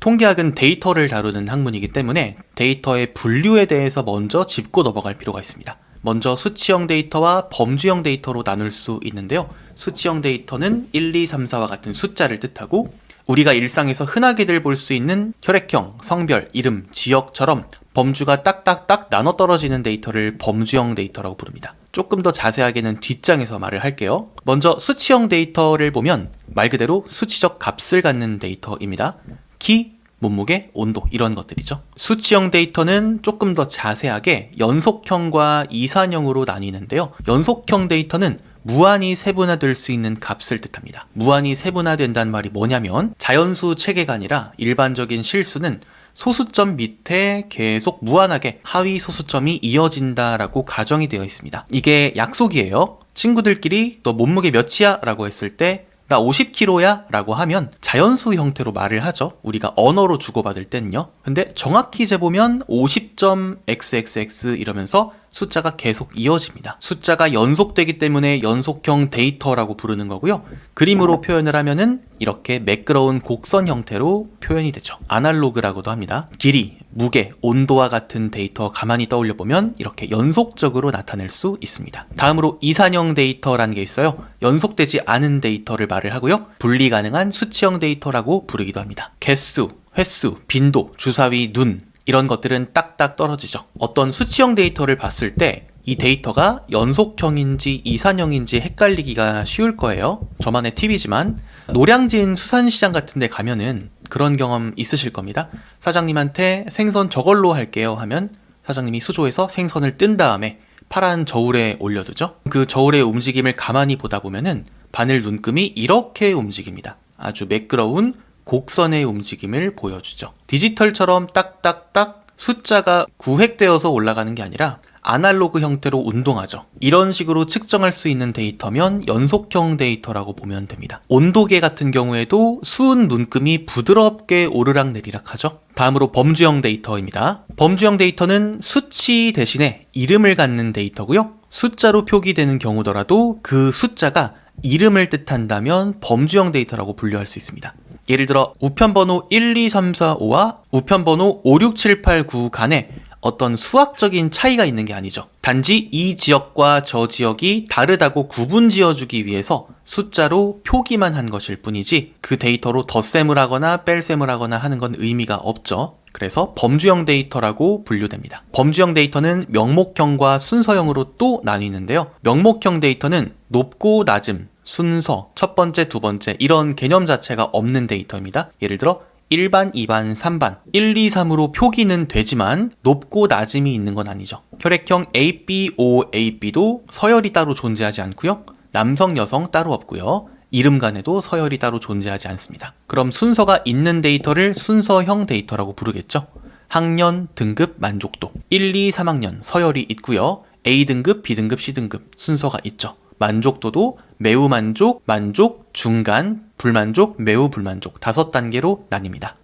통계학은 데이터를 다루는 학문이기 때문에 데이터의 분류에 대해서 먼저 짚고 넘어갈 필요가 있습니다. 먼저 수치형 데이터와 범주형 데이터로 나눌 수 있는데요. 수치형 데이터는 1, 2, 3, 4와 같은 숫자를 뜻하고 우리가 일상에서 흔하게들 볼 수 있는 혈액형, 성별, 이름, 지역처럼 범주가 딱딱딱 나눠 떨어지는 데이터를 범주형 데이터라고 부릅니다. 조금 더 자세하게는 뒷장에서 말을 할게요. 먼저 수치형 데이터를 보면 말 그대로 수치적 값을 갖는 데이터입니다. 키, 몸무게, 온도 이런 것들이죠. 수치형 데이터는 조금 더 자세하게 연속형과 이산형으로 나뉘는데요. 연속형 데이터는 무한히 세분화될 수 있는 값을 뜻합니다. 무한히 세분화된다는 말이 뭐냐면 자연수 체계가 아니라 일반적인 실수는 소수점 밑에 계속 무한하게 하위 소수점이 이어진다라고 가정이 되어 있습니다. 이게 약속이에요. 친구들끼리 너 몸무게 몇이야? 라고 했을 때 나 50kg야? 라고 하면 자연수 형태로 말을 하죠. 우리가 언어로 주고받을 때는요. 근데 정확히 재보면 50.xxx 이러면서 숫자가 계속 이어집니다. 숫자가 연속되기 때문에 연속형 데이터라고 부르는 거고요. 그림으로 표현을 하면은 이렇게 매끄러운 곡선 형태로 표현이 되죠. 아날로그라고도 합니다. 길이, 무게, 온도와 같은 데이터 가만히 떠올려 보면 이렇게 연속적으로 나타낼 수 있습니다. 다음으로 이산형 데이터라는 게 있어요. 연속되지 않은 데이터를 말을 하고요. 분리 가능한 수치형 데이터라고 부르기도 합니다. 개수, 횟수, 빈도, 주사위, 눈 이런 것들은 딱딱 떨어지죠. 어떤 수치형 데이터를 봤을 때 이 데이터가 연속형인지 이산형인지 헷갈리기가 쉬울 거예요. 저만의 팁이지만 노량진 수산시장 같은 데 가면은 그런 경험 있으실 겁니다. 사장님한테 생선 저걸로 할게요 하면 사장님이 수조에서 생선을 뜬 다음에 파란 저울에 올려두죠. 그 저울의 움직임을 가만히 보다 보면은 바늘 눈금이 이렇게 움직입니다. 아주 매끄러운 곡선의 움직임을 보여주죠. 디지털처럼 딱딱딱 숫자가 구획되어서 올라가는 게 아니라 아날로그 형태로 운동하죠. 이런 식으로 측정할 수 있는 데이터면 연속형 데이터라고 보면 됩니다. 온도계 같은 경우에도 수은 눈금이 부드럽게 오르락내리락 하죠. 다음으로 범주형 데이터입니다. 범주형 데이터는 수치 대신에 이름을 갖는 데이터고요. 숫자로 표기되는 경우더라도 그 숫자가 이름을 뜻한다면 범주형 데이터라고 분류할 수 있습니다. 예를 들어 우편번호 1, 2, 3, 4, 5와 우편번호 5, 6, 7, 8, 9 간에 어떤 수학적인 차이가 있는 게 아니죠. 단지 이 지역과 저 지역이 다르다고 구분 지어주기 위해서 숫자로 표기만 한 것일 뿐이지 그 데이터로 덧셈을 하거나 뺄셈을 하거나 하는 건 의미가 없죠. 그래서 범주형 데이터라고 분류됩니다. 범주형 데이터는 명목형과 순서형으로 또 나뉘는데요. 명목형 데이터는 높고 낮음, 순서, 첫 번째, 두 번째 이런 개념 자체가 없는 데이터입니다. 예를 들어 1반, 2반, 3반, 1, 2, 3으로 표기는 되지만 높고 낮음이 있는 건 아니죠. 혈액형 AB, O, AB도 서열이 따로 존재하지 않고요. 남성, 여성 따로 없고요. 이름 간에도 서열이 따로 존재하지 않습니다. 그럼 순서가 있는 데이터를 순서형 데이터라고 부르겠죠. 학년, 등급, 만족도. 1, 2, 3학년 서열이 있고요. A등급, B등급, C등급 순서가 있죠. 만족도도 매우 만족, 만족, 중간, 불만족, 매우 불만족 다섯 단계로 나뉩니다.